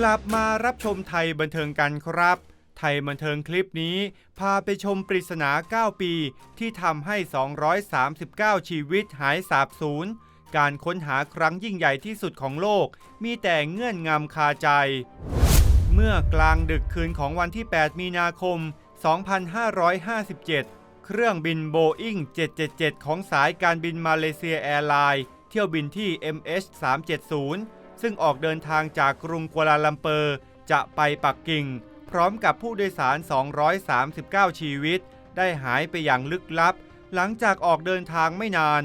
กลับมารับชมไทยบันเทิงกันครับ ไทยบันเทิงคลิปนี้ พาไปชมปริศนา 9 ปี ที่ทำให้ 239 ชีวิตหายสาบสูญ การค้นหาครั้งยิ่งใหญ่ที่สุดของโลก มีแต่เงื่อนงำคาใจ เมื่อกลางดึกคืนของวันที่ 8 มีนาคม 2557 เครื่องบินโบอิง777 ของสายการบินมาเลเซียแอร์ไลน์ เที่ยวบินที่ MH370 ซึ่งออกเดินทางจากกรุงกัวลาลัมเปอร์ จะไปปักกิ่ง พร้อมกับผู้โดยสาร 239 ชีวิต ได้หายไปอย่างลึกลับ หลังจากออกเดินทางไม่นาน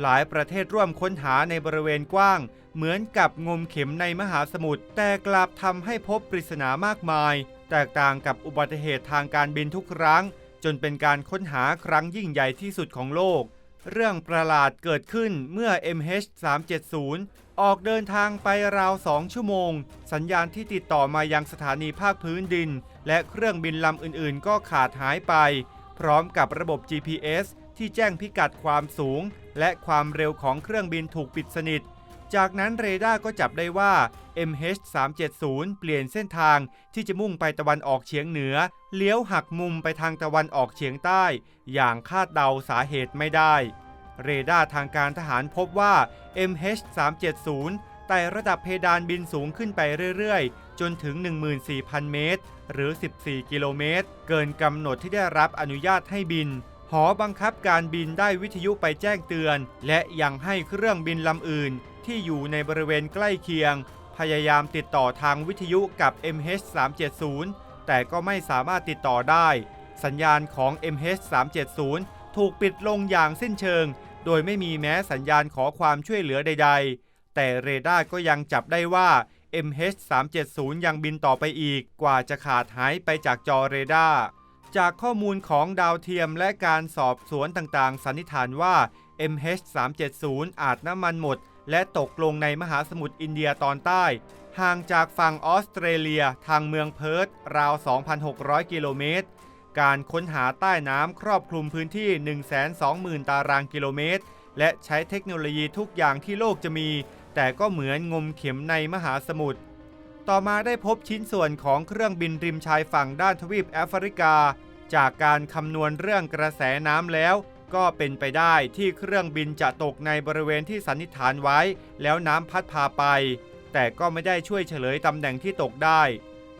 หลายประเทศร่วมค้นหาในบริเวณกว้าง เหมือนกับงมเข็มในมหาสมุทรแต่กลับทำให้พบปริศนามากมาย แตกต่างกับอุบัติเหตุทางการบินทุกครั้ง จนเป็นการค้นหาครั้งยิ่งใหญ่ที่สุดของโลกเรื่องประหลาดเกิดขึ้นเมื่อ MH370 ออกเดินทางไปราว2ชั่วโมง สัญญาณที่ติดต่อมายังสถานีภาคพื้นดิน และเครื่องบินลำอื่นๆ ก็ขาดหายไป พร้อมกับระบบ GPS ที่แจ้งพิกัดความสูง และความเร็วของเครื่องบินถูกปิดสนิท จากนั้นเรดาร์ก็จับได้ว่า MH370 เปลี่ยนเส้นทางที่จะมุ่งไปตะวันออกเฉียงเหนือ เลี้ยวหักมุมไปทางตะวันออกเฉียงใต้ อย่างคาดเดาสาเหตุไม่ได้ เรดาร์ทางการทหารพบว่า MH370 ไต่ระดับเพดานบินสูงขึ้นไปเรื่อยๆ จนถึง 14,000 เมตร หรือ 14 กิโลเมตร เกินกำหนดที่ได้รับอนุญาตให้บิน หอบังคับการบินได้วิทยุไปแจ้งเตือน และยังให้เครื่องบินลำอื่น ที่อยู่ในบริเวณใกล้เคียง พยายามติดต่อทางวิทยุกับ MH370 แต่ก็ไม่สามารถติดต่อได้ สัญญาณของ MH370 ถูกปิดลงอย่างสิ้นเชิง โดยไม่มีแม้สัญญาณขอความช่วยเหลือใด ๆ แต่เรดาร์ก็ยังจับได้ว่า MH370 ยังบินต่อไปอีกกว่าจะขาดหายไปจากจอเรดาร์จากข้อมูลของดาวเทียมและการสอบสวนต่างๆ สันนิษฐานว่า MH370 อาจน้ำมันหมด และตกลงในมหาสมุทรอินเดียตอนใต้ ห่างจากฝั่งออสเตรเลียทางเมืองเพิร์ธราว 2,600 กิโลเมตร การค้นหาใต้น้ำครอบคลุมพื้นที่ 120,000 ตารางกิโลเมตร และใช้เทคโนโลยีทุกอย่างที่โลกจะมี แต่ก็เหมือนงมเข็มในมหาสมุทร ต่อมาได้พบชิ้นส่วนของเครื่องบินริมชายฝั่งด้านทวีปแอฟริกา จากการคำนวณเรื่องกระแสน้ำแล้ว ก็เป็นไปได้ที่เครื่องบินจะตกในบริเวณที่สันนิษฐานไว้ แล้วน้ำพัดพาไป แต่ก็ไม่ได้ช่วยเฉลยตำแหน่งที่ตกได้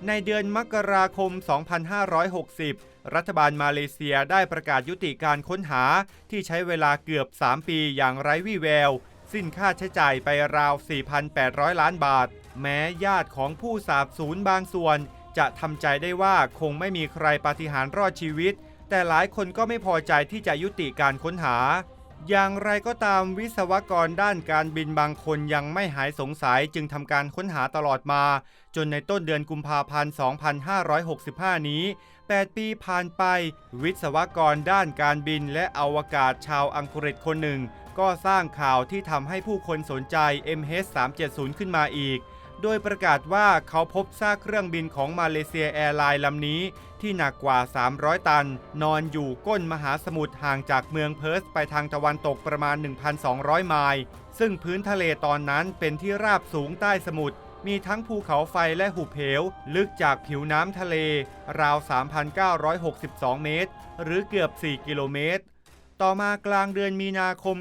ในเดือนมกราคม 2560 รัฐบาลมาเลเซียได้ประกาศยุติการค้นหาที่ใช้เวลาเกือบ 3 ปีอย่างไร้วี่แวว สิ้นค่าใช้จ่ายไปราว 4,800 ล้านบาท แม้ญาติของผู้สาบสูญบางส่วน จะทำใจได้ว่าคงไม่มีใครปาฏิหาริย์รอดชีวิต แต่หลายคนก็ไม่พอใจที่จะยุติการค้นหา อย่างไรก็ตามวิศวกรด้านการบินบางคนยังไม่หายสงสัยจึงทำการค้นหาตลอดมา จนในต้นเดือนกุมภาพันธ์ 2565 นี้ 8 ปีผ่านไป วิศวกรด้านการบินและอวกาศชาวอังกฤษคนหนึ่ง ก็สร้างข่าวที่ทำให้ผู้คนสนใจ MH370 ขึ้นมาอีก โดยประกาศว่าเขาพบซากเครื่องบินของมาเลเซียแอร์ไลน์ลำนี้ ที่หนักกว่า 300 ตัน นอนอยู่ก้นมหาสมุทรห่างจากเมืองเพิร์สไปทางตะวันตกประมาณ 1,200 ไมล์ซึ่งพื้นทะเลตอนนั้นเป็นที่ราบสูงใต้สมุทรมีทั้งภูเขาไฟและหุบเหว ลึกจากผิวน้ำทะเล ราว 3,962 เมตร หรือเกือบ 4 กิโลเมตร ต่อมากลางเดือนมีนาคม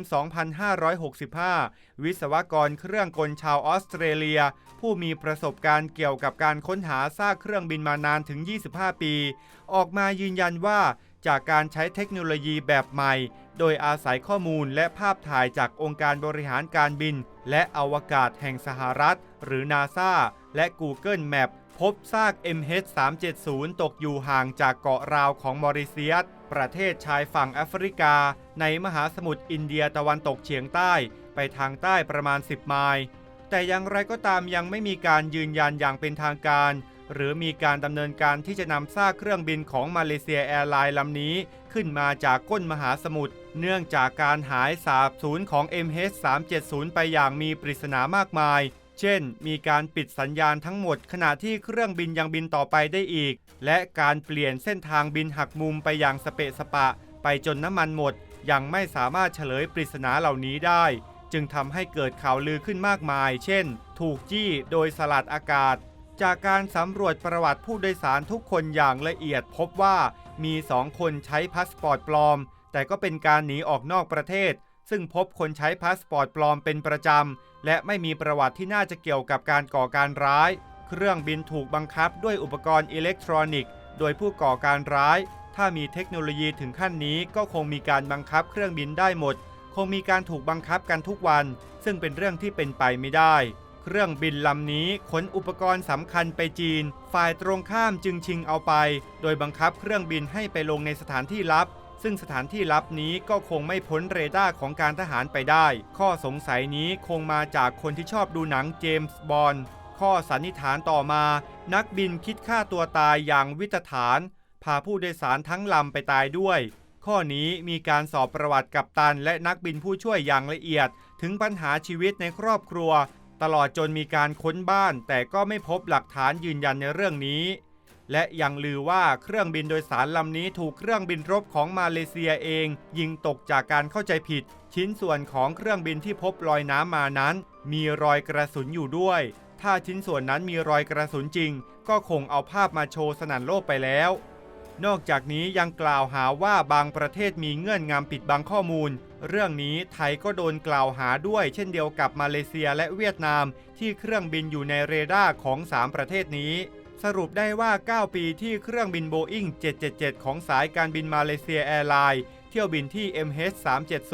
2565 วิศวกรเครื่องกลชาวออสเตรเลีย ผู้มีประสบการณ์เกี่ยวกับการค้นหาซากเครื่องบินมานานถึง 25 ปี ออกมายืนยันว่าจากการใช้เทคโนโลยีแบบใหม่ โดยอาศัยข้อมูลและภาพถ่ายจากองค์การบริหารการบิน และอวกาศแห่งสหรัฐ หรือนาซาและ Google Map พบซาก MH370 ตกอยู่ห่างจากเกาะราวของมอริเซียส ประเทศชายฝั่งแอฟริกา ในมหาสมุทรอินเดียตะวันตกเฉียงใต้ไปทางใต้ประมาณ 10 ไมล์ แต่อย่างไรก็ตามยังไม่มีการยืนยันอย่างเป็นทางการ หรือมีการดำเนินการที่จะนำซากเครื่องบินของมาเลเซียแอร์ไลน์ลำนี้ ขึ้นมาจากก้นมหาสมุทรเนื่องจากการหายสาบสูญของ MH370 ไปอย่างมีปริศนามากมาย เช่น มีการปิดสัญญาณทั้งหมดขณะที่เครื่องบินยังบินต่อไปได้อีก และการเปลี่ยนเส้นทางบินหักมุมไปอย่างสเปะสปะ ไปจนน้ำมันหมด ยังไม่สามารถเฉลยปริศนาเหล่านี้ได้ จึงทำให้เกิดข่าวลือขึ้นมากมาย เช่น ถูกจี้โดยสลัดอากาศ จากการสำรวจประวัติผู้โดยสารทุกคนอย่างละเอียดพบว่ามีสองคนใช้พาสปอร์ตปลอม แต่ก็เป็นการหนีออกนอกประเทศ ซึ่งพบคนใช้พาสปอร์ตปลอมเป็นประจำ และไม่มีประวัติที่น่าจะเกี่ยวกับการก่อการร้าย เครื่องบินถูกบังคับด้วยอุปกรณ์อิเล็กทรอนิกส์ โดยผู้ก่อการร้าย ถ้ามีเทคโนโลยีถึงขั้นนี้ก็คงมีการบังคับเครื่องบินได้หมด คงมีการถูกบังคับกันทุกวัน ซึ่งเป็นเรื่องที่เป็นไปไม่ได้ เครื่องบินลำนี้ขนอุปกรณ์สำคัญไปจีน ฝ่ายตรงข้ามจึงชิงเอาไป โดยบังคับเครื่องบินให้ไปลงในสถานที่ลับ ซึ่งสถานที่ลับนี้ก็คงไม่พ้นเรดาร์ของการทหารไปได้ ข้อสงสัยนี้คงมาจากคนที่ชอบดูหนังเจมส์บอนด์ข้อสันนิษฐานต่อมา นักบินคิดฆ่าตัวตายอย่างวิตฐาน พาผู้โดยสารทั้งลำไปตายด้วย ข้อนี้มีการสอบประวัติกัปตัน และนักบินผู้ช่วยอย่างละเอียด ถึงปัญหาชีวิตในครอบครัว ตลอดจนมีการค้นบ้าน แต่ก็ไม่พบหลักฐานยืนยันในเรื่องนี้ และยังลือว่าเครื่องบินโดยสารลำนี้ถูกเครื่องบินรบของมาเลเซียเอง ยิงตกจากการเข้าใจผิด ชิ้นส่วนของเครื่องบินที่พบลอยน้ำมานั้น มีรอยกระสุนอยู่ด้วย ถ้าชิ้นส่วนนั้นมีรอยกระสุนจริง ก็คงเอาภาพมาโชว์สนั่นโลกไปแล้ว นอกจากนี้ยังกล่าวหาว่าบางประเทศมีเงื่อนงำปิดบังข้อมูล เรื่องนี้ไทยก็โดนกล่าวหาด้วย เช่นเดียวกับมาเลเซียและเวียดนาม ที่เครื่องบินอยู่ในเรดาร์ของ 3 ประเทศนี้ สรุปได้ว่า 9 ปีที่เครื่องบินโบอิง777 ของสายการบินมาเลเซียแอร์ไลน์เที่ยวบินที่ MH370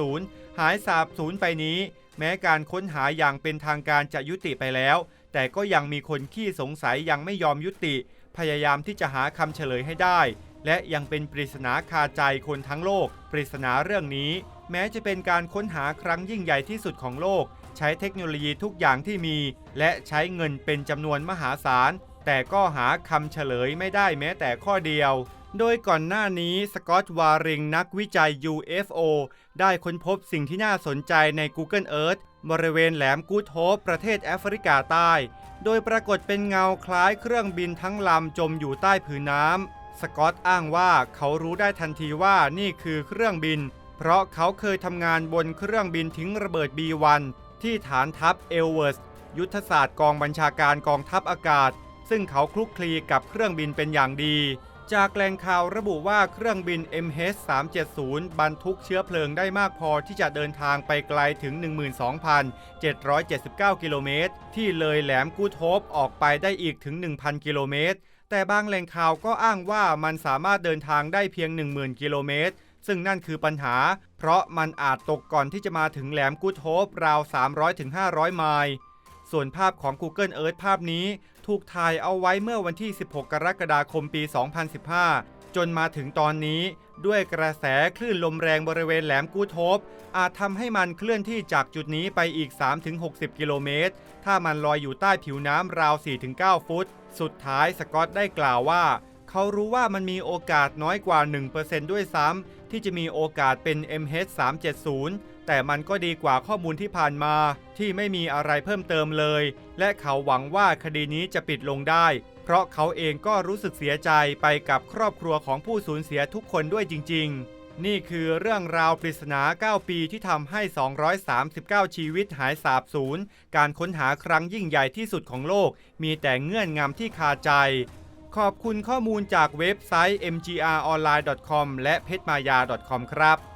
หายสาบสูญไปนี้ แม้การค้นหาอย่างเป็นทางการจะยุติไปแล้ว แต่ก็ยังมีคนขี้สงสัยยังไม่ยอมยุติ พยายามที่จะหาคำเฉลยให้ได้ และยังเป็นปริศนาคาใจคนทั้งโลก ปริศนาเรื่องนี้ แม้จะเป็นการค้นหาครั้งยิ่งใหญ่ที่สุดของโลก ใช้เทคโนโลยีทุกอย่างที่มี และใช้เงินเป็นจำนวนมหาศาล แต่ก็หาคำเฉลยไม่ได้แม้แต่ข้อเดียว โดยก่อนหน้านี้สกอตต์วาริงนักวิจัย UFO ได้ค้นพบสิ่งที่น่าสนใจใน Google Earth บริเวณแหลมกูโฮปประเทศแอฟริกาใต้ โดยปรากฏเป็นเงาคล้ายเครื่องบินทั้งลำจมอยู่ใต้ผืนน้ำสกอตอ้างว่าเขารู้ได้ทันทีว่านี่คือเครื่องบิน เพราะเขาเคยทำงานบนเครื่องบินทิ้งระเบิด B1 ที่ฐานทัพเอลเวิร์สยุทธศาสตร์กองบัญชาการกองทัพอากาศ ซึ่งเขาคลุกคลีกับเครื่องบินเป็นอย่างดี จากแหล่งข่าวระบุว่าเครื่องบิน MH370 บรรทุกเชื้อเพลิงได้มากพอที่จะเดินทางไปไกลถึง 12,779 กิโลเมตร ที่เลยแหลมกูดโฮปออกไปได้อีกถึง 1,000 กิโลเมตร แต่บางแหล่งข่าวก็อ้างว่ามันสามารถเดินทางได้เพียง 10,000 กิโลเมตรซึ่งนั่นคือปัญหา เพราะมันอาจตกก่อนที่จะมาถึงแหลมกูดโฮปราว 300-500 ไมล์ ส่วนภาพของ Google Earth ภาพนี้ ถูกถ่ายเอาไว้เมื่อวันที่ 16 กรกฎาคมปี 2015 จนมาถึงตอนนี้ ด้วยกระแสคลื่นลมแรงบริเวณแหลมกูดโฮปอาจทำให้มันเคลื่อนที่จากจุดนี้ไปอีก 3-60 กิโลเมตร ถ้ามันลอยอยู่ใต้ผิวน้ำราว 4-9 ฟุต สุดท้ายสกอตได้กล่าวว่าเขารู้ว่ามันมีโอกาสน้อยกว่า 1%ด้วยซ้ำที่จะมีโอกาสเป็น MH370 แต่มันก็ดีกว่าข้อมูลที่ผ่านมาที่ไม่มีอะไรเพิ่มเติมเลย และเขาหวังว่าคดีนี้จะปิดลงได้ เพราะเขาเองก็รู้สึกเสียใจไปกับครอบครัวของผู้สูญเสียทุกคนด้วยจริง ๆ นี่คือเรื่องราวปริศนา 9 ปีที่ทำให้ 239 ชีวิตหายสาบสูญ การค้นหาครั้งยิ่งใหญ่ที่สุดของโลก มีแต่เงื่อนงำที่คาใจ ขอบคุณข้อมูลจากเว็บไซต์ mgronline.com และเพชรมายา .com ครับ